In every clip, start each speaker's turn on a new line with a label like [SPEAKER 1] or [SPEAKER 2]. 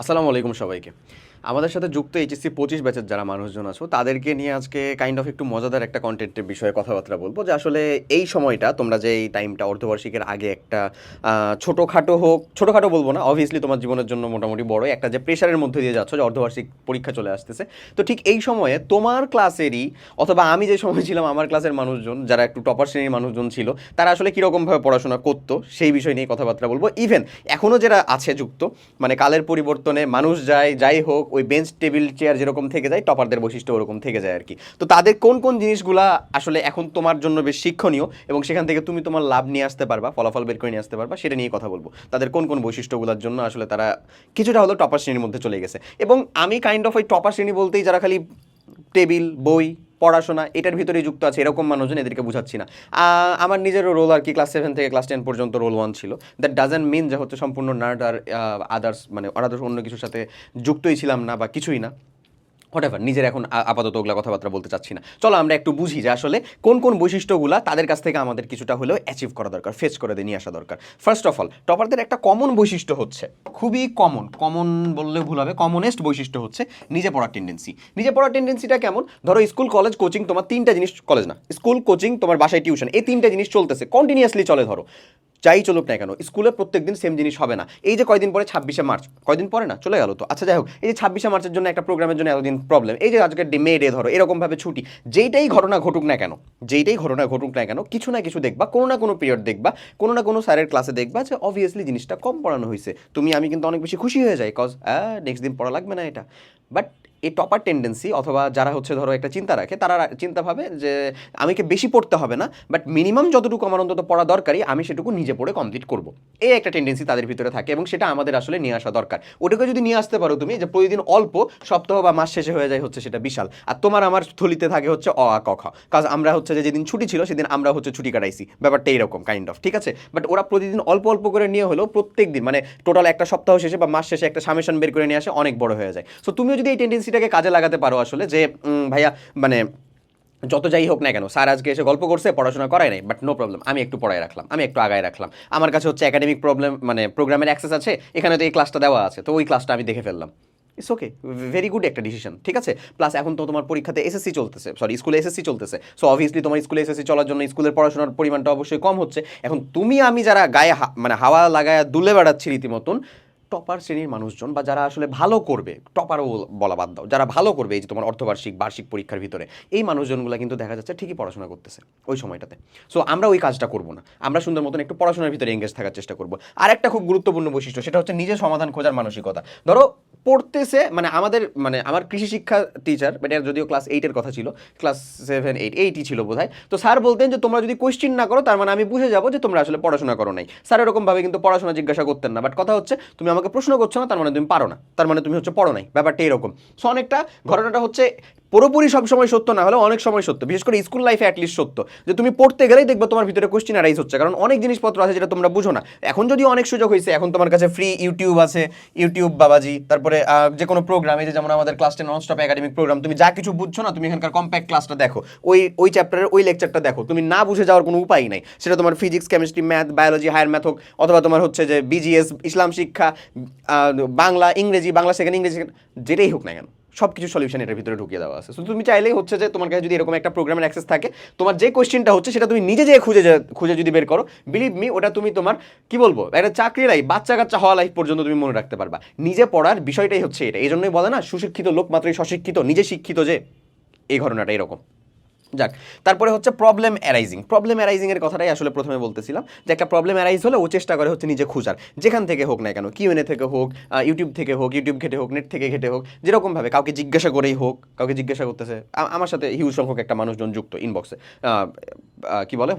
[SPEAKER 1] আসসালামু আলাইকুম সবাইকে। আমাদের সাথে যুক্ত এইচএসসি পঁচিশ ব্যাচের যারা মানুষজন আছো, তাদেরকে নিয়ে আজকে কাইন্ড অফ একটু মজাদার একটা কন্টেন্টের বিষয়ে কথাবার্তা বলব, যে আসলে এই সময়টা তোমরা যে এই টাইমটা অর্ধবার্ষিকের আগে একটা ছোটোখাটো হোক, ছোটোখাটো বলব না অবভিয়াসলি তোমার জীবনের জন্য মোটামুটি বড় একটা যে প্রেশারের মধ্যে দিয়ে যাচ্ছ, যে অর্ধবার্ষিক পরীক্ষা চলে আসতেছে। তো ঠিক এই সময়ে তোমার ক্লাসেরই অথবা আমি যে সময় ছিলাম আমার ক্লাসের মানুষজন, যারা একটু টপার শ্রেণির মানুষজন ছিল, তারা আসলে কীরকমভাবে পড়াশোনা করতো, সেই বিষয় নিয়ে কথাবার্তা বলব। ইভেন এখনও যারা আছে যুক্ত মানে কালের পরিবর্তনে মানুষ যায়, যাই হোক, ওই বেঞ্চ টেবিল চেয়ার যেরকম থেকে যায় টপারদের বৈশিষ্ট্য ওরকম থেকে যায় আর কি তো তাদের কোন কোন জিনিসগুলা আসলে এখন তোমার জন্য বেশ শিক্ষণীয় এবং সেখান থেকে তুমি তোমার লাভ নিয়ে আসতে পারবা, ফলাফল বের করে নিয়ে আসতে পারবা, সেটা নিয়ে কথা বলব। তাদের কোন কোন বৈশিষ্ট্যগুলোর জন্য আসলে তারা কিছুটা হলো টপার শ্রেণির মধ্যে চলে গেছে। এবং আমি কাইন্ড অফ ওই টপার শ্রেণি বলতেই যারা খালি টেবিল বই পড়াশোনা, এটার ভিতরেই যুক্ত আছে, এরকম মানুষজন এদেরকে বুঝাচ্ছি না। আমার নিজেরও রোল আর কি ক্লাস সেভেন থেকে ক্লাস টেন পর্যন্ত রোল ওয়ান ছিল। দ্যাট ডাজেন্ট মিন যে হচ্ছে সম্পূর্ণ নার্ড আর আদার্স মানে আদার্স অন্য কিছুর সাথে যুক্তই ছিলাম না বা কিছুই না। হোয়াটএভার নিজের এখন আপাতত ওগুলা কথাবার্তা বলতে চাচ্ছি না। চলো আমরা একটু বুঝি যে আসলে কোন কোন বৈশিষ্ট্যগুলা তাদের কাছ থেকে আমাদের কিছুটা হলেও অ্যাচিভ করা দরকার ফেস করে দিয়ে নিয়ে আসা দরকার। ফার্স্ট অফ অল টপারদের একটা কমন বৈশিষ্ট্য হচ্ছে, খুবই কমন কমন বললে ভুল হবে কমনেস্ট বৈশিষ্ট্য হচ্ছে নিজে পড়ার টেন্ডেন্সি নিজে পড়ার টেন্ডেন্সিটা কেমন? ধরো স্কুল কলেজ কোচিং তোমার তিনটা জিনিস কলেজ না। স্কুল কোচিং তোমার বাসায় টিউশন এই তিনটা জিনিস চলতেছে কন্টিনিউয়াসলি চলে ধরো। যাই চলুক না কেন, স্কুলে প্রত্যেক দিন সেম জিনিস হবে না। এই যে কয়দিন পরে ছাব্বিশে মার্চ, কয়দিন পরে না? চলে গেল তো। আচ্ছা যাই হোক, এই যে ছাব্বিশে মার্চের জন্য একটা প্রোগ্রামের জন্য এতদিন প্রবলেম এই যে আজকে মে ডে ধরো, এরকমভাবে ছুটি, যেইটাই ঘটনা ঘটুক না কেন, যেইটাই ঘটনা ঘটুক না কেন, কিছু না কিছু দেখবা, কোনো না কোনো পিরিয়ড দেখবা, কোনো না কোনো স্যারের ক্লাসে দেখবা যে অবভিয়াসলি জিনিসটা কম পড়ানো হয়েছে তুমি, আমি কিন্তু অনেক বেশি খুশি হয়ে যাই কজ নেক্সট দিন পড়া লাগবে না এটা। বাট এই টপার টেন্ডেন্সি অথবা যারা হচ্ছে ধরো একটা চিন্তা রাখে, তারা চিন্তা ভাবে যে আমাকে বেশি পড়তে হবে না বাট মিনিমাম যতটুকু আমার অন্তত পড়া দরকারই, আমি সেটুকু নিজে পড়ে কমপ্লিট করব। এই একটা টেন্ডেন্সি তাদের ভিতরে থাকে এবং সেটা আমাদের আসলে নিয়ে আসা দরকার। ওটাকে যদি নিয়ে আসতে পারো তুমি, যে প্রতিদিন অল্প সপ্তাহ বা মাস শেষে হয়ে যায় হচ্ছে সেটা বিশাল, আর তোমার আমার থলিতে থাকে হচ্ছে অ, আ, ক, খ। কাজ আমরা হচ্ছে যে যেদিন ছুটি ছিল, সেদিন আমরা হচ্ছে ছুটি কাটাইছি। ব্যাপারটা এইরকম কাইন্ড অফ ঠিক আছে? বাট ওরা প্রতিদিন অল্প অল্প করে নিয়ে হলেও প্রত্যেক দিন মানে টোটাল একটা সপ্তাহ শেষে বা মাস শেষে একটা সামেশন বের করে নিয়ে আসে, অনেক বড় হয়ে যায়। সো তুমিও যদি এই টেন্ডেন্সিটাকে কাজে লাগাতে পারো আসলে যে ভাইয়া মানে যত যাই হোক না কেন, স্যার আজকে এসে গল্প করছে, পড়াশোনা করাই নাই বাট নো প্রবলেম আমি একটু পড়ায় রাখলাম, আমি একটু আগায় রাখলাম। আমার কাছে হচ্ছে একাডেমিক প্রবলেম মানে প্রোগ্রামের অ্যাক্সেস আছে, এখানে তো এই ক্লাসটা দেওয়া আছে, তো ওই ক্লাসটা আমি দেখে ফেললাম। ইটস ওকে ভেরি গুড একটা ডিসিশন ঠিক আছে? প্লাস এখন তো তোমার পরীক্ষাতে এসএসসি চলতেছে সরি স্কুলে এসএসসি চলতেছে সো অবভিয়াসলি তোমার স্কুলে এসএসসি চলার জন্য স্কুলের পড়াশোনার পরিমাণটা অবশ্যই কম হচ্ছে। এখন তুমি আমি যারা গায়ে মানে হাওয়া লাগায় দুলে বেড়াচ্ছি রীতিমতন টপার শ্রেণির মানুষজন বা যারা আসলে ভালো করবে, টপারও বলা বাদ দাও, যারা ভালো করবে এই যে তোমার অর্থবার্ষিক বার্ষিক পরীক্ষার ভিতরে, এই মানুষজনগুলো কিন্তু দেখা যাচ্ছে ঠিকই পড়াশোনা করতেছে ওই সময়টাতে। সো আমরা ওই কাজটা করব না। আমরা সুন্দর মতন একটু পড়াশোনার ভিতরে এঙ্গেজ থাকার চেষ্টা করব। আর একটা খুব গুরুত্বপূর্ণ বৈশিষ্ট্য, সেটা হচ্ছে নিজের সমাধান খোঁজার মানসিকতা। ধরো পড়তেছে মানে আমাদের মানে আমার কৃষি শিক্ষা টিচার এটা যদিও ক্লাস এইটের কথা ছিল ক্লাস সেভেন এইট এইটই ছিল বোধ তো স্যার বলতেন যে, তোমরা যদি কোয়েশ্চিন না করো, তার মানে আমি বুঝে যাব যে, তোমরা আসলে পড়াশোনা করো নাই। স্যার এরকমভাবে কিন্তু পড়াশোনা জিজ্ঞাসা করতেন না বাট কথা হচ্ছে, তুমি আমাকে প্রশ্ন করছ না, তার মানে তুমি পারো না, তার মানে তুমি হচ্ছে পড়ো নাই। ব্যাপারটা এরকম। সো অনেকটা, ঘটনাটা হচ্ছে পুরোপুরি সবসময় সত্য না হলেও অনেক সময় সত্য, বিশেষ করে স্কুল লাইফে অ্যাটলিস্ট সত্য। যে তুমি পড়তে গেলেই দেখবে তোমার ভিতরে কোশ্চিন আরাইজ হচ্ছে, কারণ অনেক জিনিসপত্র আছে যেটা তোমরা বুঝো না। এখন যদি অনেক সুযোগ হয়েছে, এখন তোমার কাছে ফ্রি ইউটিউব আছে ইউটিউব বাবাজি, তারপরে যে কোনো প্রোগ্রাম এই যে যেমন আমাদের class ten nonstop academic programme তুমি যা কিছু বুঝছ না, তুমি এখানকার কম্প্যাক্ট ক্লাসটা দেখো। ওই ওই চ্যাপ্টারের ওই লেকচারটা দেখো। তুমি না বুঝে যাওয়ার কোনো উপায় নাই। সেটা তোমার physics chemistry math biology higher math হোক, অথবা তোমার হচ্ছে যে বিজিএস ইসলাম শিক্ষা বাংলা, ইংরেজি, বাংলা সেকেন্ড ইংরেজি যেটাই হোক না কেন। সব কিছু সলিউশন এটার ভিতরে ঢুকিয়ে দেওয়া আছে। তুমি চাইলেই হচ্ছে যে তোমার কাছে যদি এরকম একটা প্রোগ্রামের অ্যাক্সেস থাকে, তোমার যে কোয়েশ্চেনটা হচ্ছে সেটা তুমি নিজে যেয়ে খুঁজে খুঁজে যদি বের করো বিলিভ মি ওটা তুমি তোমার, কি বলব, একটা চাকরি লাইফ বাচ্চা কাচ্চা হওয়া লাইফ পর্যন্ত তুমি মনে রাখতে পারবা। নিজে পড়ার বিষয়টাই হচ্ছে এটা। এই জন্যই বলে না, সুশিক্ষিত লোক মাত্রই সশিক্ষিত, নিজে শিক্ষিত যে, এই ঘটনাটা এরকম। যাক, তারপরে হচ্ছে প্রবলেম অ্যারাইজিং প্রবলেম অ্যারাইজিংয়ের কথাটাই আসলে প্রথমে বলতেছিলাম যে একটা প্রবলেম অ্যারাইজ হলে ও চেষ্টা করে হচ্ছে নিজে খুঁজার। যেখান থেকে হোক না কেন কিউএনএ থেকে হোক ইউটিউব থেকে হোক ইউটিউব ঘেটে হোক নেট থেকে ঘেটে হোক, যেরকমভাবে কাউকে জিজ্ঞাসা করেই হোক, কাউকে জিজ্ঞাসা করতেছে আমার সাথে হিউজ সংখ্যক একটা মানুষজন যুক্ত ইনবক্সে কি বলে?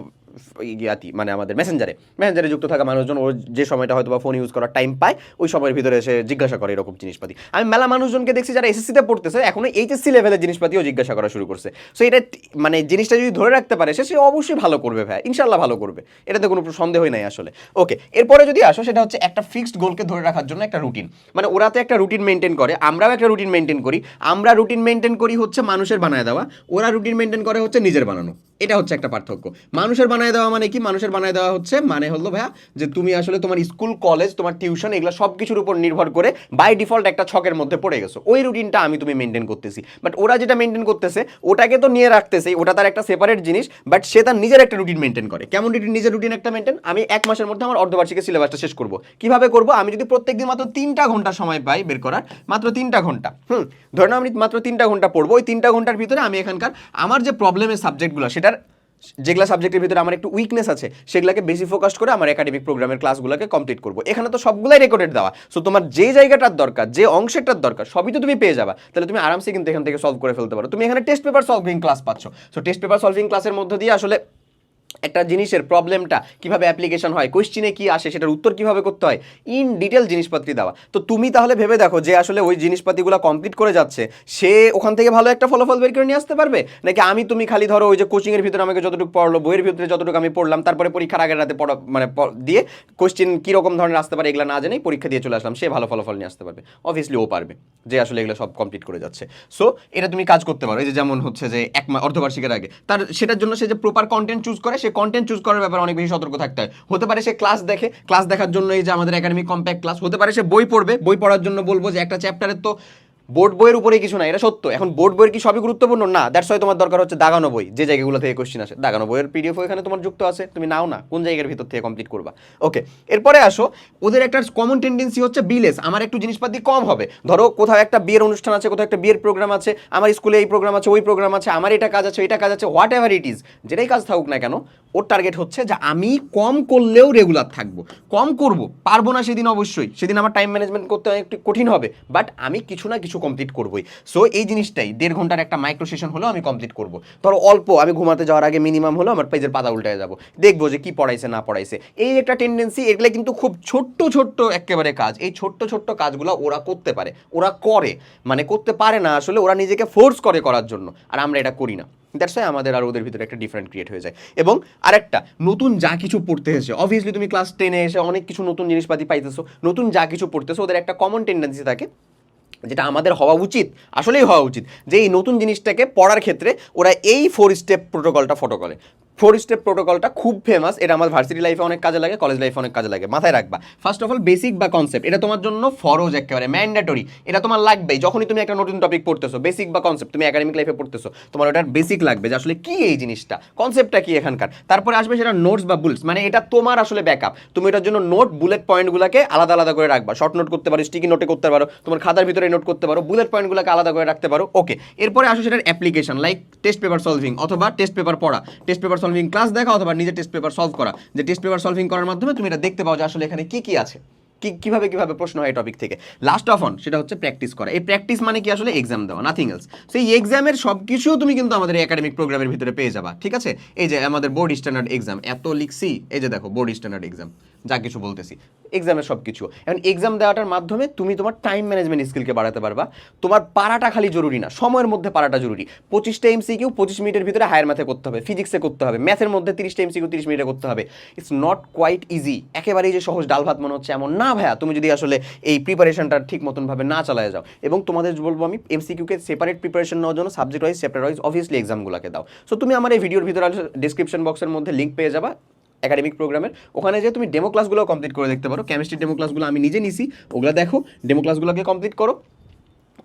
[SPEAKER 1] ইয়াতি মানে আমাদের মেসেঞ্জারে মেসেঞ্জারে যুক্ত থাকা মানুষজন ওর যে সময়টা হয়তো বা ফোন ইউজ করার টাইম পায়, ওই সময়ের ভিতরে এসে জিজ্ঞাসা করে এরকম জিনিসপাতি। আমি মেলা মানুষজনকে দেখছি যারা এসএসসিতে পড়তেছে, এখনও এইচএসসি লেভেলের জিনিসপাতিও জিজ্ঞাসা করা শুরু করছে। সো এটা মানে জিনিসটা যদি ধরে রাখতে পারে, সে সে অবশ্যই ভালো করবে ভাই ইনশাল্লাহ ভালো করবে। এটাতে কোনো সন্দেহই নাই আসলে। ওকে এরপরে যদি আসো, সেটা হচ্ছে একটা ফিক্সড গোলকে ধরে রাখার জন্য একটা রুটিন মানে ওরা তো একটা রুটিন মেনটেন করে, আমরাও একটা রুটিন মেনটেন করি। আমরা রুটিন মেনটেন করি হচ্ছে মানুষের বানায় দেওয়া, ওরা রুটিন মেনটেন করে হচ্ছে নিজের বানানো। এটা হচ্ছে একটা পার্থক্য। মানুষের বানায় বানায় দেওয়া মানে কি? মানুষের বানায় দেওয়া হচ্ছে মানে হলো ভাইয়া যে তুমি আসলে তোমার স্কুল, কলেজ, তোমার টিউশন এগুলো সব কিছুর উপর নির্ভর করে বাই ডিফল্ট একটা ছকের মধ্যে পড়ে গেছো। ওই রুটিনটা আমি তুমি মেনটেন করতেছি। বাট ওরা যেটা মেনটেন করতেছে, ওটাকে তো নিয়ে রাখতেছে, ওটা তার একটা সেপারেট জিনিস বাট সে তার নিজের একটা রুটিন মেনটেন করে। কেমন রুটিন নিজের রুটিন একটা মেনটেন আমি এক মাসের মধ্যে আমার অর্ধবার্ষিকের সিলেবাসটা শেষ করব। কীভাবে করব? আমি যদি প্রত্যেকদিন মাত্র তিনটা ঘণ্টা সময় পাই বের করার, মাত্র তিনটা ঘণ্টা, হুম, ধরে আমি মাত্র তিনটা ঘণ্টা পড়ব, ওই তিনটা ঘণ্টার ভিতরে আমি এখানকার আমার যে প্রবলেমের সাবজেক্টগুলো সেটার যেগুলো সাবজেক্টের ভিতরে আমার একটু উইকনেস আছে, সেগুলোকে বেশি ফোকাস করে আমার একাডেমিক প্রোগ্রামের ক্লাসগুলোকে কমপ্লিট করব। এখানে তো সবগুলাই রেকর্ডেড দেওয়া। সো তোমার যে জায়গাটার দরকার, যে অংশটার দরকার, সবই তো তুমি পেয়ে যাবা। তাহলে তুমি আরামসে কিন্তু এখান থেকে সলভ করে ফেলতে পারো। তুমি এখানে টেস্ট পেপার সলভিং ক্লাস পাচ্ছ। সো টেস্ট পেপার সলভিং ক্লাসের মধ্যে দিয়ে আসলে একটা জিনিসের প্রবলেমটা কীভাবে অ্যাপ্লিকেশন হয় কোশ্চিনে কি আসে, সেটার উত্তর কীভাবে করতে হয় ইন ডিটেল জিনিসপাতি দেওয়া। তো তুমি তাহলে ভেবে দেখো যে আসলে ওই জিনিসপাতিগুলো কমপ্লিট করে যাচ্ছে, সে ওখান থেকে ভালো একটা ফলাফল বের করে নিয়ে আসতে পারবে? নাকি আমি তুমি খালি ধরো ওই যে কোচিংয়ের ভিতরে আমাকে যতটুকু পড়ল, বইয়ের ভিতরে যতটুকু আমি পড়লাম, তারপরে পরীক্ষার আগের রাতে পড়া মানে দিয়ে কোশ্চিন কীরকম ধরনের আসতে পারে এগুলো না জেনেই পরীক্ষা দিয়ে চলে আসলাম, সে ভালো ফলাফল নিয়ে আসতে পারবে। অবভিয়াসলি ও পারবে যে আসলে এগুলো সব কমপ্লিট করে যাচ্ছে। সো এটা তুমি কাজ করতে পারো, এই যে যেমন হচ্ছে যে এক অর্ধবার্ষিকের আগে, তার সেটার জন্য সে যে প্রপার কন্টেন্ট চুজ করে সে কন্টেন্ট চুজ করার ব্যাপারে অনেক বেশি সতর্ক থাকতে হয়। হতে পারে সে ক্লাস দেখে ক্লাস দেখার জন্য এই যে আমাদের একাডেমি কম্প্যাক্ট ক্লাস হতে পারে সে বই পড়বে। বই পড়ার জন্য বলব যে একটা চ্যাপ্টারের তো বোর্ড বইয়ের উপরে কিছু না এটা সত্য। এখন বোর্ড বইয়ের কি সবই গুরুত্বপূর্ণ? না দ্যাটস হয় তোমার দরকার হচ্ছে দাগানো বই, যে জায়গাগুলো থেকে কোশ্চিন আসে। দাগানো বইয়ের পিডিএফ এখানে তোমার যুক্ত আছে, তুমি নাও না, কোন জায়গার ভিতর থেকে কমপ্লিট করবা। ওকে এরপরে আসো, ওদের একটা কমন টেন্ডেন্সি হচ্ছে বিলেস আমার একটু জিনিসপাতি কম হবে। ধরো, কোথাও একটা বিয়ের অনুষ্ঠান আছে, কোথাও একটা বিয়ের প্রোগ্রাম আছে, আমার স্কুলে এই প্রোগ্রাম আছে, ওই প্রোগ্রাম আছে, আমার এটা কাজ আছে এটা কাজ আছে হোয়াট এভার ইট ইজ যেটাই কাজ থাকুক না কেন ওর টার্গেট হচ্ছে যে আমি কম করলেও রেগুলার থাকব। কম করব, পারব না সেদিন অবশ্যই। সেদিন আমার টাইম ম্যানেজমেন্ট করতে একটু কঠিন হবে বাট আমি কিছু না কিছু কমপ্লিট করবোই। সো এই জিনিসটাই, দেড় ঘণ্টার একটা মাইক্রো সেশন হলেও আমি কমপ্লিট করব। ধরো অল্প, আমি ঘুমাতে যাওয়ার আগে মিনিমাম হলো আমার পেজের পাতা উল্টায় যাব। দেখব যে কি পড়াইছে, না পড়াইছে। এই একটা টেন্ডেন্সি এগুলো কিন্তু খুব ছোট্ট ছোট্ট একেবারে কাজ। এই ছোট্ট ছোট্ট কাজগুলো ওরা করতে পারে, ওরা করে। মানে করতে পারে না আসলে, ওরা নিজেকে ফোর্স করে করার জন্য। আর আমরা এটা করি না। দ্যাটস ওয়াই আমাদের আর ওদের ভিতরে একটা ডিফারেন্ট ক্রিয়েট হয়ে যায়। এবং আরেকটা, নতুন যা কিছু পড়তে এসে অবভিয়াসলি তুমি ক্লাস টেনে এসে অনেক কিছু নতুন জিনিসপাতি পাইতেছো, নতুন যা কিছু পড়তেছো, ওদের একটা কমন টেন্ডেন্সি থাকে, যেটা আমাদের হওয়া উচিত, আসলেই হওয়া উচিত, যে এই নতুন জিনিসটাকে পড়ার ক্ষেত্রে ওরা এই ফোর স্টেপ প্রোটোকলটা ফটো করে। ফোর স্টেপ প্রোটোকলটা খুব ফেমাস এটা আমার ভার্সিটি লাইফে অনেক কাজে লাগে কলেজ লাইফে অনেক কাজে লাগে, মাথায় রাখবা। ফার্স্ট অফ অল বেসিক বা কনসেপ্ট এটা তোমার জন্য ফরজ একেবারে ম্যান্ডেটরি এটা তোমার লাগবেই, যখনই তুমি একটা নতুন টপিক পড়তেছো বেসিক বা কনসেপ্ট তুমি একাডেমিক লাইফে পড়তেছো, তোমার ওটার বেসিক লাগবে যে আসলে কি এই জিনিসটা কনসেপ্টটা কি এখানকার? তারপরে আসবে সেটা নোটস বা বুলস মানে এটা তোমার আসলে ব্যাকআপ তুমি এটার জন্য নোট বুলেট পয়েন্টগুলোকে আলাদা আলাদা করে রাখবা শর্ট নোট করতে পারো স্টিকি নোটে করতে পারো, তোমার খাতার ভিতরে নোট করতে পারো বুলেট পয়েন্টগুলোকে আলাদা করে রাখতে পারো ওকে এরপরে আসো সেটার application like test paper solving অথবা টেস্ট পেপার পড়া টেস্ট পেপার সলভিং ক্লাস দেখা অথবা নিজে টেস্ট পেপার সলভ করা। যে টেস্ট পেপার সলভিং করার মাধ্যমে তুমি এটা দেখতে পাও যে আসলে এখানে কী কী আছে। কি, কীভাবে কীভাবে প্রশ্ন হয় টপিক থেকে। লাস্ট অফ অন সেটা হচ্ছে প্র্যাকটিস করা। এই প্র্যাকটিস মানে কি আসলে এক্সাম দেওয়া নাথিং এলস সেই এক্সামের সব কিছুও তুমি কিন্তু আমাদের একাডেমিক প্রোগ্রামের ভিতরে পেয়ে যাবা, ঠিক আছে? এই যে আমাদের বোর্ড স্ট্যান্ডার্ড এক্সাম এত লিখছি, এই যে দেখো বোর্ড স্ট্যান্ডার্ড এক্সাম যা কিছু বলতেছি। এক্সামের সব কিছু এখন এক্সাম দেওয়াটার মাধ্যমে তুমি তোমার টাইম ম্যানেজমেন্ট স্কিলকে বাড়াতে পারবা। তোমার পারাটা খালি জরুরি না, সময়ের মধ্যে পারাটা জরুরি। পঁচিশটা এমসিকিউ পঁচিশ মিনিটের ভিতরে হায়ার ম্যাথে করতে হবে ফিজিক্সে করতে হবে ম্যাথের মধ্যে তিরিশটা এমসিকিউ তিরিশ মিনিটে করতে হবে। ইটস নট কোয়াইট ইজি একেবারেই যে সহজ, ডাল ভাত মনে হচ্ছে এমন। না ভাইয়া, তুমি যদি আসলে এই প্রিপারেশনটা ঠিক মতনভাবে না চালায় যাও। এবং তোমাদের বলব আমি এমসিকিউকে সেপারেট প্রিপারেশন নেওয়ার জন্য subject wise chapter wise obviously এক্সামগুলোকে দাও। সো তুমি আমার এই ভিডিওর ভিতরে ডিসক্রিপশন বক্সের মধ্যে লিঙ্ক পেয়ে যাবা। একাডেমিক প্রোগ্রামের ওখানে যে তুমি ডেমো ক্লাসগুলো কমপ্লিট করে দেখতে পারো। কেমিস্ট্রি ডেমো ক্লাসগুলো আমি নিজে নিছি, ওগুলো দেখো ডেমো ক্লাসগুলোকে কমপ্লিট করো।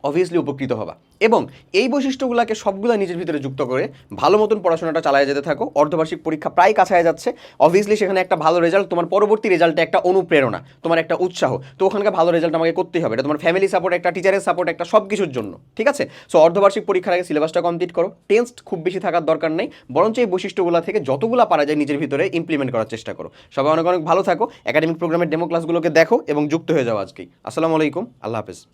[SPEAKER 1] অবভিয়াসলি উপকৃত হবা। এবং এই বৈশিষ্ট্যগুলোকে সবগুলো নিজের ভিতরে যুক্ত করে ভালো মতন পড়াশোনাটা চালায় যেতে থাকো। অর্ধবার্ষিক পরীক্ষা প্রায় কাছায় যাচ্ছে। অবভিয়াসলি সেখানে একটা ভালো রেজাল্ট তোমার পরবর্তী রেজাল্টে একটা অনুপ্রেরণা, তোমার একটা উৎসাহ। তো ওখানকার ভালো রেজাল্ট আমাকে করতেই হবে। এটা তোমার ফ্যামিলি সাপোর্ট একটা টিচারের সাপোর্ট একটা সব কিছুর জন্য, ঠিক আছে? সো অর্ধবার্ষিক পরীক্ষার আগে সিলেবাসটা কমপ্লিট করো। টেস্ট খুব বেশি থাকার দরকার নেই। বরঞ্চ এই বৈশিষ্ট্যগুলো থেকে যতগুলো পারা যায় নিজের ভিতরে ইমপ্লিমেন্ট করার চেষ্টা করো। সবাই অনেক অনেক ভালো থাকো। একাডেমিক প্রোগ্রামের ডেমো ক্লাসগুলোকে দেখো এবং যুক্ত হয়ে যাও আজকেই। আসসালামু আলাইকুম। আল্লাহ হাফেজ।